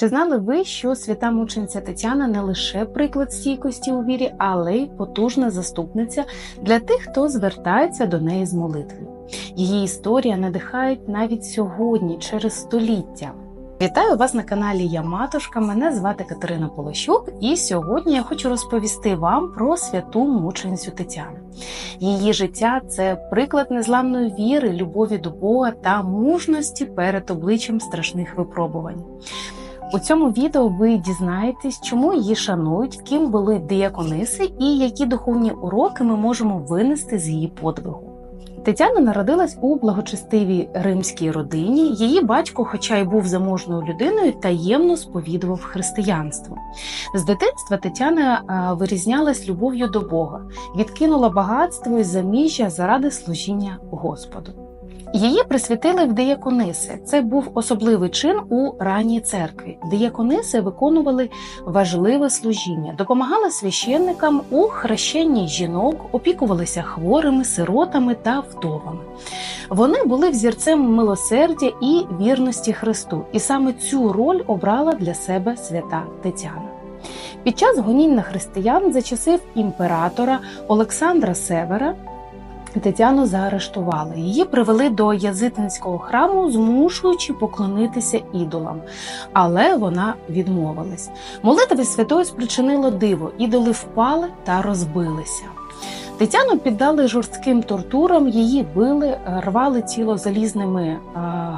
Чи знали ви, що свята мучениця Тетяна не лише приклад стійкості у вірі, але й потужна заступниця для тих, хто звертається до неї з молитвою? Її історія надихає навіть сьогодні, через століття. Вітаю вас на каналі Я Матушка. Мене звати Катерина Полощук, і сьогодні я хочу розповісти вам про святу мученицю Тетяну. Її життя це приклад незламної віри, любові до Бога та мужності перед обличчям страшних випробувань. У цьому відео ви дізнаєтесь, чому її шанують, ким були діякониси і які духовні уроки ми можемо винести з її подвигу. Тетяна народилась у благочестивій римській родині. Її батько, хоча й був заможною людиною, таємно сповідував християнство. З дитинства Тетяна вирізнялась любов'ю до Бога, відкинула багатство і заміжжя заради служіння Господу. Її присвятили в диякониси. Це був особливий чин у ранній церкві. Диякониси виконували важливе служіння, допомагали священникам у хрещенні жінок, опікувалися хворими, сиротами та вдовами. Вони були взірцем милосердя і вірності Христу, і саме цю роль обрала для себе свята Тетяна. Під час гонінь на християн за часів імператора Олександра Севера Тетяну заарештували. Її привели до язитинського храму, змушуючи поклонитися ідолам, але вона відмовилась. Молитва святої спричинило диво, ідоли впали та розбилися. Тетяну піддали жорстким тортурам, її били, рвали тіло залізними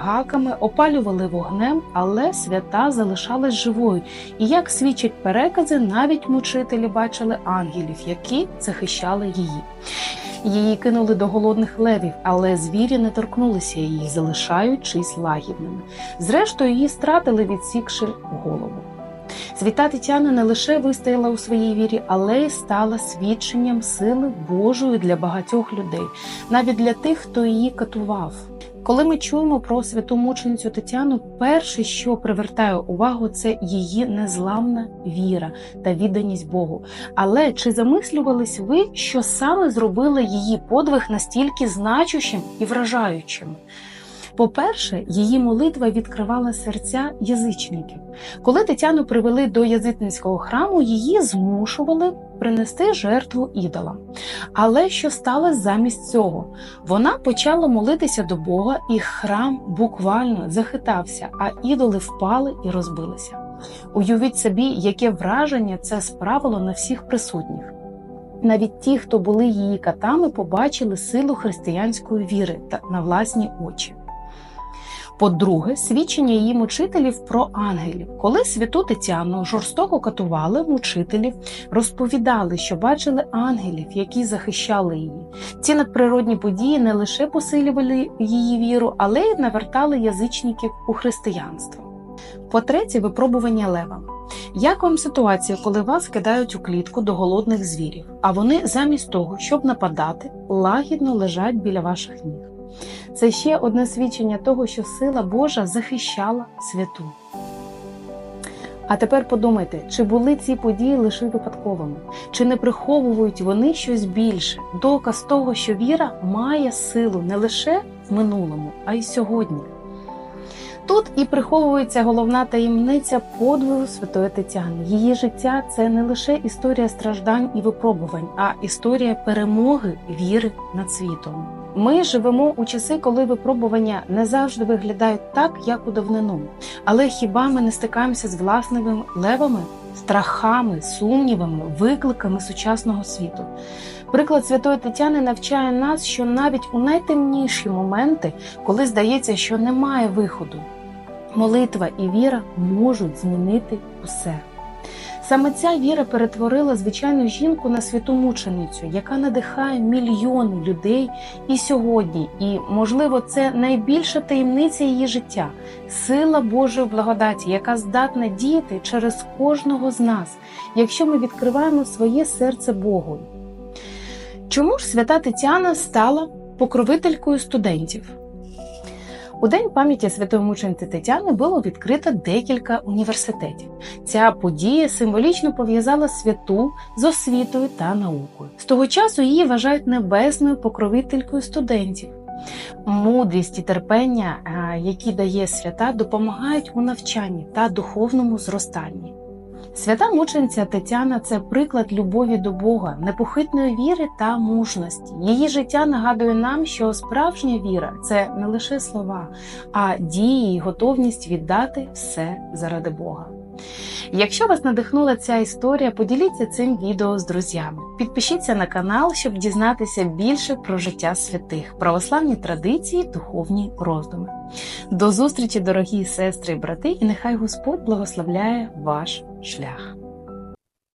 гаками, опалювали вогнем, але свята залишалась живою. І як свідчать перекази, навіть мучителі бачили ангелів, які захищали її. Її кинули до голодних левів, але звірі не торкнулися її, залишаючись лагідними. Зрештою, її стратили, відсікши голову. Свята Тетяна не лише вистояла у своїй вірі, але й стала свідченням сили Божої для багатьох людей, навіть для тих, хто її катував. Коли ми чуємо про святу мученицю Тетяну, перше, що привертає увагу, це її незламна віра та відданість Богу. Але чи замислювались ви, що саме зробило її подвиг настільки значущим і вражаючим? По-перше, її молитва відкривала серця язичників. Коли Тетяну привели до язичницького храму, її змушували принести жертву ідолам. Але що сталося замість цього? Вона почала молитися до Бога, і храм буквально захитався, а ідоли впали і розбилися. Уявіть собі, яке враження це справило на всіх присутніх. Навіть ті, хто були її катами, побачили силу християнської віри та на власні очі. По-друге, свідчення її мучителів про ангелів. Коли святу Тетяну жорстоко катували, мучителів розповідали, що бачили ангелів, які захищали її. Ці надприродні події не лише посилювали її віру, але й навертали язичників у християнство. По-третє, випробування левами. Як вам ситуація, коли вас кидають у клітку до голодних звірів, а вони замість того, щоб нападати, лагідно лежать біля ваших ніг? Це ще одне свідчення того, що сила Божа захищала святу. А тепер подумайте, чи були ці події лише випадковими, чи не приховують вони щось більше, доказ того, що віра має силу не лише в минулому, а й сьогодні. Тут і приховується головна таємниця подвигу Святої Тетяни. Її життя це не лише історія страждань і випробувань, а історія перемоги віри над світом. Ми живемо у часи, коли випробування не завжди виглядають так, як у давнину. Але хіба ми не стикаємося з власними левами, страхами, сумнівами, викликами сучасного світу? Приклад Святої Тетяни навчає нас, що навіть у найтемніші моменти, коли здається, що немає виходу, молитва і віра можуть змінити усе. Саме ця віра перетворила звичайну жінку на святу мученицю, яка надихає мільйони людей і сьогодні. І, можливо, це найбільша таємниця її життя, сила Божої благодаті, яка здатна діяти через кожного з нас, якщо ми відкриваємо своє серце Богу. Чому ж свята Тетяна стала покровителькою студентів? У день пам'яті святої мучениці Тетяни було відкрито декілька університетів. Ця подія символічно пов'язала святу з освітою та наукою. З того часу її вважають небесною покровителькою студентів. Мудрість і терпення, е, які дає свята, допомагають у навчанні та духовному зростанні. Свята мучениця Тетяна це приклад любові до Бога, непохитної віри та мужності. Її життя нагадує нам, що справжня віра це не лише слова, а дії і готовність віддати все заради Бога. Якщо вас надихнула ця історія, поділіться цим відео з друзями. Підпишіться на канал, щоб дізнатися більше про життя святих, православні традиції, духовні роздуми. До зустрічі, дорогі сестри і брати, і нехай Господь благословляє ваш шлях.